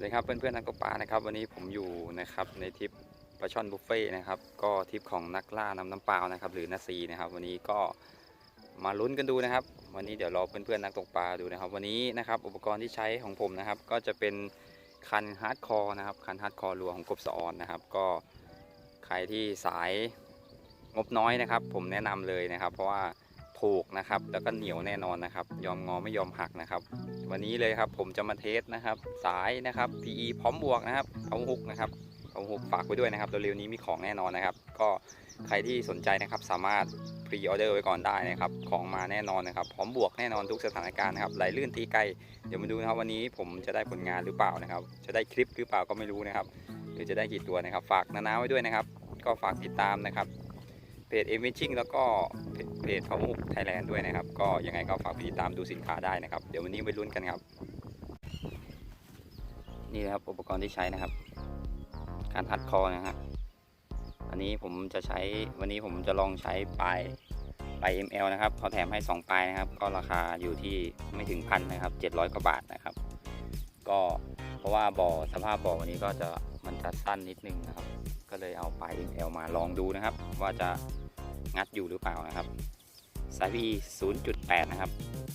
วัสดีครับเพื่อนๆนักตกปลานะครับ วันนี้ผมอยู่นะครับในทริปปลาช่อนบุฟเฟ่นะครับ ก็ทริปของนักล่าน้ำน้ำเปล่านะครับ หรือนาซีนะครับ วันนี้ก็มาลุ้นกันดูนะครับ วันนี้เดี๋ยวรอเพื่อนๆนักตกปลาดูนะครับ วันนี้นะครับอุปกรณ์ที่ใช้ของผมนะครับ ก็จะเป็นคันฮาร์ดคอร์นะครับคันฮาร์ดคอร์รัวของกบสะออนนะครับ ก็ใครที่สายงบน้อยนะครับ ผมแนะนำเลยนะครับ เพราะว่าถูกนะครับ แล้วก็เหนียวแน่นอนนะครับ ยอมงอไม่ยอมหักนะครับ วันนี้เลยครับผมจะมาเทสนะครับ สายนะครับ PE พร้อมบวกนะครับเอาฮุกนะครับเอาฮุกฝากไว้ด้วยนะครับเร็วๆนี้มีของแน่นอนนะครับ ก็ใครที่สนใจนะครับสามารถพรีออเดอร์ไว้ก่อนได้นะครับของมาแน่นอนนะครับ พร้อมบวกแน่นอนทุกสถานการณ์นะครับไหลลื่นตีไกลเดี๋ยวมาดูนะครับวันนี้ผมจะได้ผลงานหรือเปล่านะครับ จะได้คลิปหรือเปล่าก็ไม่รู้นะครับหรือจะได้กี่ตัวนะครับ ฝากนานาไว้ด้วยนะครับ ก็ฝากติดตามนะครับ เพจเอเมชิ่งแล้วก็เพจพามุกไทยแลนด์ด้วยนะครับ ก็ยังไงก็ฝากติดตามดูสินค้าได้นะครับ เดี๋ยววันนี้ไปลุ้นกันครับ นี่นะครับอุปกรณ์ที่ใช้นะครับ การทัดคอนะฮะอันนี้ผมจะใช้วันนี้ผมจะลองใช้ปลายปลาย ML นะครับเขาแถมให้ 2 ปลายนะครับ ก็ราคาอยู่ที่ไม่ถึงพันนะครับ 700 กว่าบาทนะครับ ก็เพราะว่าบ่อสภาพบ่อวันนี้ก็จะมันจะสั้นนิดนึงนะครับ ก็เลยเอาปลาย ML มาลองดูนะครับ ว่าจะงัดอยู่หรือเปล่านะครับสาย P 0.8 นะครับ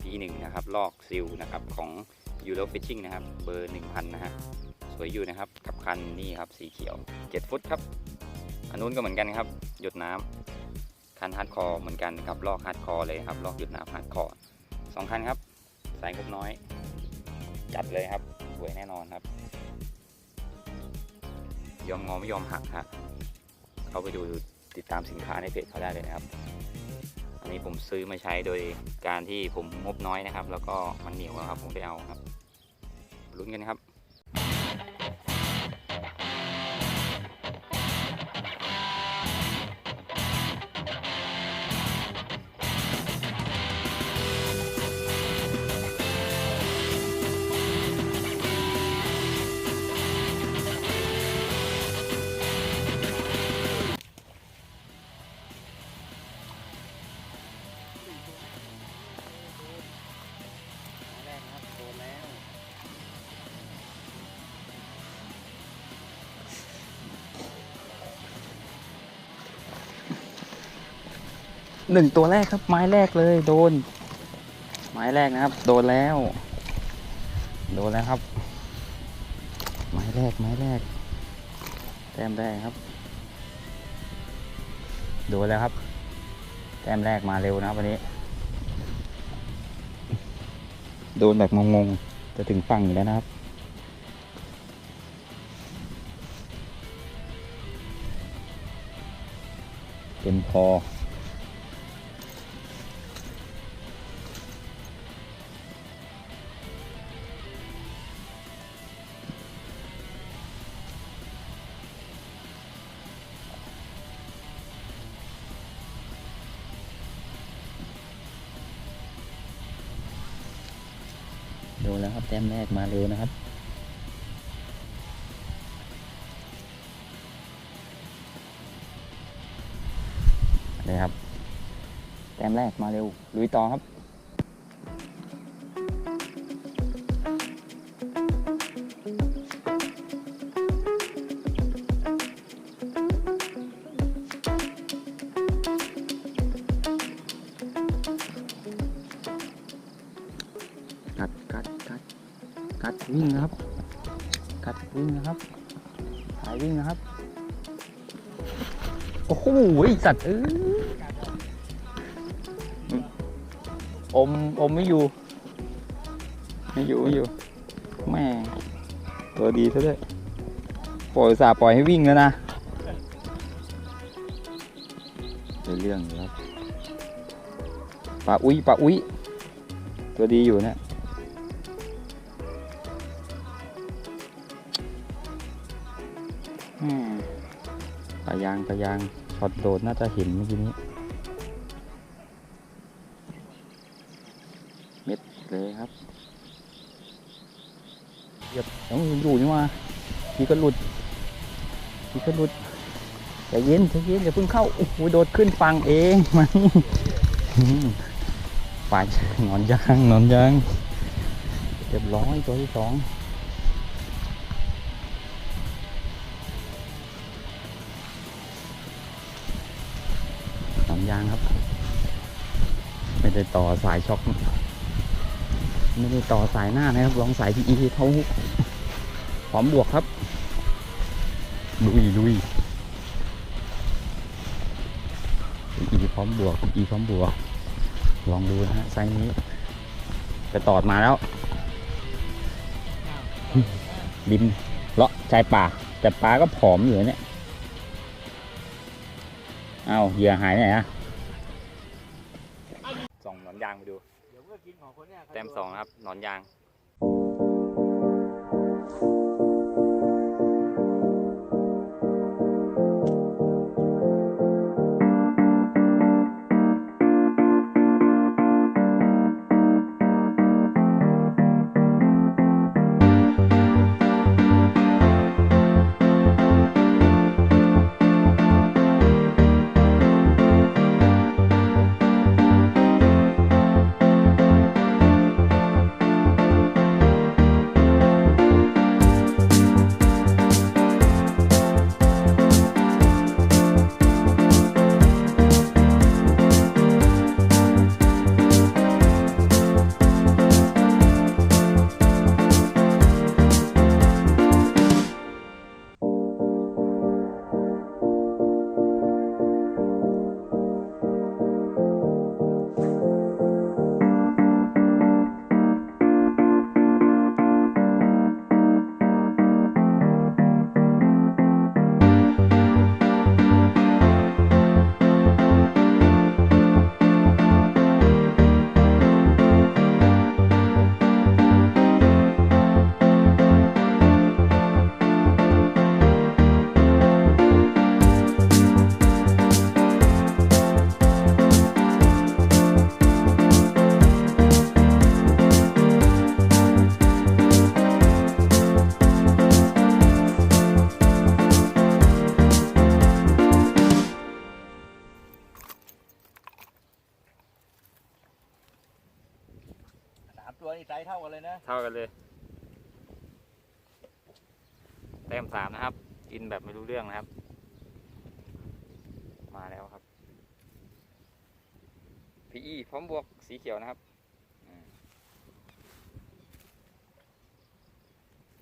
P1 นะครับ ลอกซิลนะครับของ Euro Fishing นะครับ เบอร์ 1000 นะฮะ สวยอยู่นะครับ กับคันนี่ครับ สีเขียว 7 ฟุตครับ อันนู้นก็เหมือนกันครับ หยดน้ำคันฮาร์ดคอร์เหมือนกันครับ ลอกฮาร์ดคอร์เลยครับ ลอกหยดน้ำฮาร์ดคอร์สองคันครับ สายงบน้อย จัดเลยครับ สวยแน่นอนครับ ยอมงอไม่ยอมหักฮะเข้าไปดูติดตามสินค้าในเพจเขาได้เลยนะครับ อันนี้ผมซื้อมาใช้โดยการที่ผมงบน้อยนะครับ แล้วก็มันเหนียวอะครับผมไปเอาครับลุ้นกันครับ หนึ่งตัวแรกครับ ไม้แรกเลย โดน ไม้แรกนะครับ โดนแล้ว โดนแล้วครับ ไม้แรกไม้แรก แต้มแรกครับ โดนแล้วครับ แต้มแรกมาเร็วนะครับวันนี้ โดนแบบงงๆ จะถึงฝั่งอยู่แล้วนะครับเต็มพอ แล้วครับแต้มแรกมาเร็วนะครับนี่ครับแต้มแรกมาเร็วลุยต่อครับ กัดกัดกัดกัดวิ่งนะครับ กัดวิ่งนะครับสายวิ่งนะครับ โอ้โหสัตว์เอ้ยอมอมไม่อยู่ ไม่อยู่ไม่อยู่แม่ตัวดีซะด้วยปล่อยสาปล่อยให้วิ่งแล้วนะเป็นเรื่องครับปลาอุ้ยปลาอุ้ยตัวดีอยู่เนะอืายางปลายางช็อตโดดน่าจะเห็นเมื่อกี้นี้เม็ดเลยครับเหยียบต้องอยู่นี่ว่าพี่ก็หลุดพี่ก็หลุดใจเย็นใจเย็นอย่าเพิ่งเข้าโอ้โหโดดขึ้นฟังเองมันอืมปลายหนอนยางหนอนยางเรียบร้อยตัวที่สอง ยางครับ ไม่ได้ต่อสายช็อคไม่ได้ต่อสายหน้านะครับ ลองสาย PE เขาพร้อมบวกครับ ลุยลุย PE พร้อมบวก PE พร้อมบวก ลองดูนะฮะไซส์นี้จะตอดมาแล้ว ริมเลาะชายป่า แต่ปลาก็ผอมอยู่เนี่ย เอาเหยื่อหายไหนอะางไปดู เดี๋ยวก็กินของคนเนี่ยแต้มสองนะครับหนอนยาง กันเลยเท่ากันเลย แต้มสามนะครับ กินแบบไม่รู้เรื่องนะครับ มาแล้วครับ PE พร้อมบวกสีเขียวนะครับอืม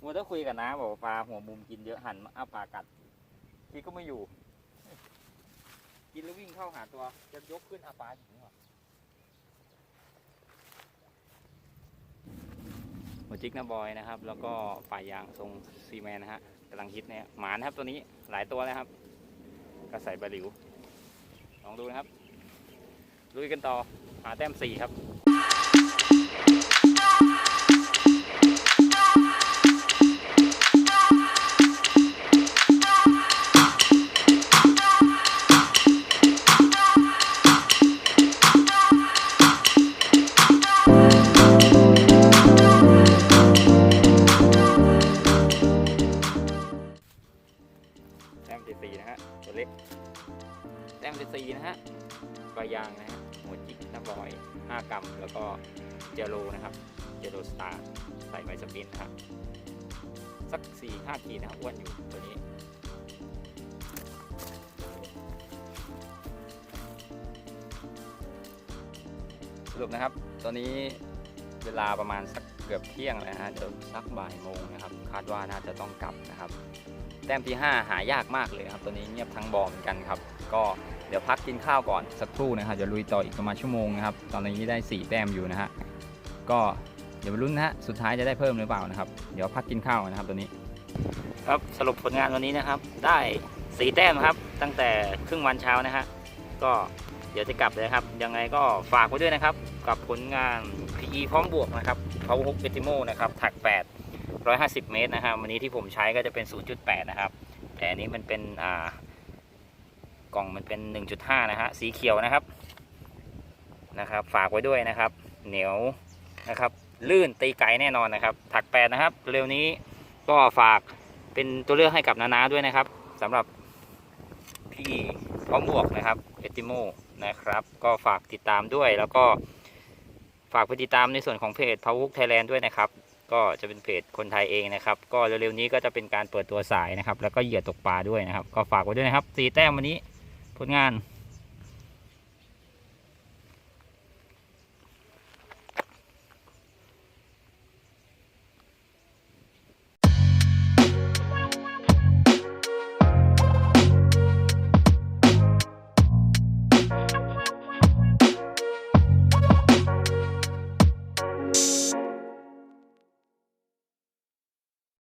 มัวต้องคุยกับน้าบอกปลาหัวมุมกินเยอะหันมาอ้าปลากัดพี่ก็ไม่อยู่ กินแล้ววิ่งเข้าหาตัว จะยกขึ้นอาปลาอย่างนี้หรอ หัวจิกนะบอยนะครับ แล้วก็ฝ่ายยางทรงซีแมนนะฮะกำลังฮิตเนี่ยหมานครับตัวนี้หลายตัวแล้วครับก็ใส่บาหลิวลองดูนะครับลุยกันต่อหาแต้มสี่ครับ สี่นะฮะตัวเล็กแต้มที่สี่นะฮะปลายางนะฮะหัวจิกน้ำบอย 5 กรัม แล้วก็เจโรนะครับ เจโรสตาร์ใส่ไม้สปินนะฮะสัก 4 5ขีดนะครับอ้วนอยู่ตัวนี้สรุปนะครับตอนนี้เวลาประมาณสักเกือบเที่ยงแล้วนะฮะเดี๋ยวสักบ่ายโมงนะครับ คาดว่าน่าจะต้องกลับนะครับ แต้มที่ 5 หายากมากเลยครับ ตัวนี้เงียบทั้งบอเหมือนกันครับ ก็เดี๋ยวพักกินข้าวก่อนสักครู่นะครับเดี๋ยวลุยต่ออีกประมาณชั่วโมงนะครับ ตอนนี้ได้ 4 แต้มอยู่นะฮะ ก็เดี๋ยวมาลุ้นนะฮะ สุดท้ายจะได้เพิ่มหรือเปล่านะครับ เดี๋ยวพักกินข้าวนะครับตัวนี้ ครับสรุปผลงานวันนี้นะครับ ได้สีแต้มครับ ตั้งแต่ครึ่งวันเช้านะฮะ ก็เดี๋ยวจะกลับเลยครับ ยังไงก็ฝากไว้ด้วยนะครับ กับผลงาน PE พร้อมบวกนะครับ Power Hook e t i m o นะครับถัก 8 150 เมตรนะครับ วันนี้ที่ผมใช้ก็จะเป็น 0.8 นะครับ แต่อันนี้มันเป็นอ่ากล่องมันเป็น 1.5 นะฮะ สีเขียวนะครับ นะครับ ฝากไว้ด้วยนะครับ เหนียวนะครับ ลื่นตีไก่แน่นอนนะครับ ถัก8นะครับ เร็วนี้ก็ฝากเป็นตัวเลือกให้กับนานาด้วยนะครับสำหรับพี่พร้อมบวกนะครับเอติโมนะครับ ก็ฝากติดตามด้วยแล้วก็ฝากไปติดตามในส่วนของเพจ p o w e r Hook Thailand ด้วยนะครับ ก็จะเป็นเพจคนไทยเองนะครับ ก็เร็วๆนี้ก็จะเป็นการเปิดตัวสายนะครับ แล้วก็เหยื่อตกปลาด้วยนะครับ ก็ฝากไว้ด้วยนะครับสีแต้มวันนี้ผลงาน